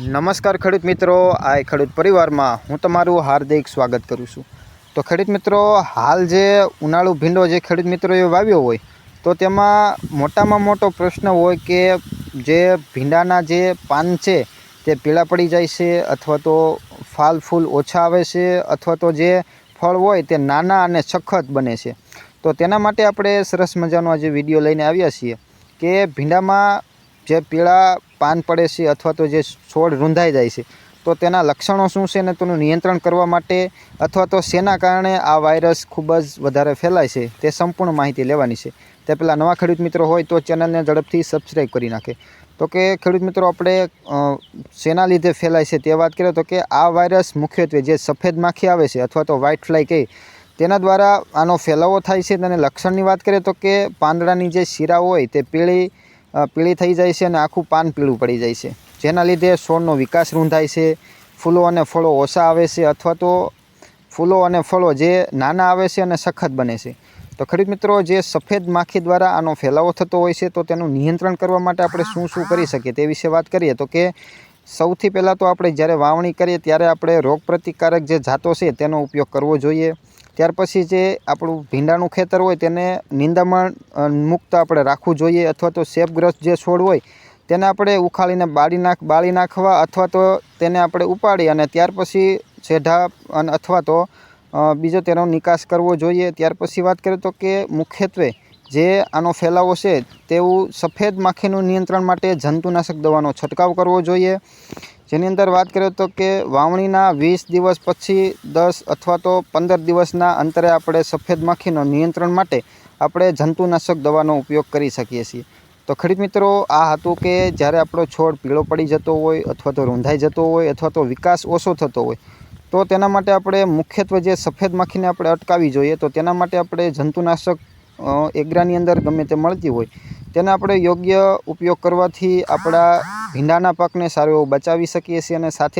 નમસ્કાર ખેડૂત મિત્રો, આ ખેડૂત પરિવારમાં હું તમારું હાર્દિક સ્વાગત કરું છું. તો ખેડૂત મિત્રો, હાલ જે ઉનાળુ ભીંડો જે ખેડૂત મિત્રોએ વાવ્યો હોય, તો તેમાં મોટામાં મોટો પ્રશ્ન હોય કે જે ભીંડાના જે પાન છે, તે પીળા પડી જાય છે અથવા તો ફાલ ફૂલ ઓછા આવે છે અથવા તો જે ફળ હોય તે નાના અને સખત બને છે. તો તેના માટે આપણે સરસ મજાનો આજે વીડિયો લઈને આવ્યા છીએ કે ભીંડામાં જે પીળા પાન પડે છે અથવા તો જે છોડ રૂંધાઈ જાય છે, તો તેના લક્ષણો શું છે અને તેનું નિયંત્રણ કરવા માટે અથવા તો શેના કારણે આ વાયરસ ખૂબ જ વધારે ફેલાય છે તે સંપૂર્ણ માહિતી લેવાની છે. તે પહેલાં નવા ખેડૂત મિત્રો હોય તો ચેનલને ઝડપથી સબસ્ક્રાઈબ કરી નાખે. તો કે ખેડૂત મિત્રો, આપણે શેના લીધે ફેલાય છે તે વાત કરીએ તો કે આ વાયરસ મુખ્યત્વે જે સફેદ માખી આવે છે અથવા તો વ્હાઇટ ફ્લાય કહે, તેના દ્વારા આનો ફેલાવો થાય છે. અને લક્ષણની વાત કરીએ તો કે પાંદડાની જે શીરા હોય તે પીળી પીળી થઈ જાય છે અને આખું પાન પીળું પડી જાય છે. જેના લીધે છોડનો વિકાસ રૂંધાય છે, ફૂલો અને ફળો ઓછા આવે છે અથવા તો ફૂલો અને ફળો જે નાના આવે છે અને સખત બને છે. તો ખેડૂત મિત્રો, જે સફેદ માખી દ્વારા આનો ફેલાવો થતો હોય છે, તો તેનું નિયંત્રણ કરવા માટે આપણે શું શું કરી શકીએ તે વિશે વાત કરીએ. તો કે સૌથી પહેલાં તો આપણે જ્યારે વાવણી કરીએ, ત્યારે આપણે રોગ પ્રતિકારક જે જાતો છે તેનો ઉપયોગ કરવો જોઈએ. ત્યાર પછી જે આપણું ભીંડાનું ખેતર હોય તેને નિંદામણ મુક્ત આપણે રાખવું જોઈએ અથવા તો શેપગ્રસ્ત જે છોડ હોય તેને આપણે ઉખાડીને બાળી નાખ, બાળી નાખવા અથવા તો તેને આપણે ઉપાડી અને ત્યાર પછી છેઢા અને, અથવા તો બીજો તેનો નિકાસ કરવો જોઈએ. ત્યાર પછી વાત કરીએ તો કે મુખ્યત્વે જે આનો ફેલાવો છે તેવું સફેદ માખીનું નિયંત્રણ માટે જંતુનાશક દવાનો છંટકાવ કરવો જોઈએ. જેની અંદર વાત કરીએ તો કે વાવણીના વીસ દિવસ પછી દસ અથવા તો પંદર દિવસના અંતરે આપણે સફેદ માખીનો નિયંત્રણ માટે આપણે જંતુનાશક દવાનો ઉપયોગ કરી શકીએ છીએ. તો ખરીદ મિત્રો, આ હતું કે જ્યારે આપણો છોડ પીળો પડી જતો હોય અથવા તો રૂંધાઈ જતો હોય અથવા તો વિકાસ ઓછો થતો હોય, તો તેના માટે આપણે મુખ્યત્વે જે સફેદ માખીને આપણે અટકાવી જોઈએ તો તેના માટે આપણે જંતુનાશક એગ્રાની અંદર ગમે તે મળતી હોય, તેના આપણે યોગ્ય ઉપયોગ કરવાથી આપણા ભીંડાના પાકને સારો એવો બચાવી શકીએ છીએ અને સાથે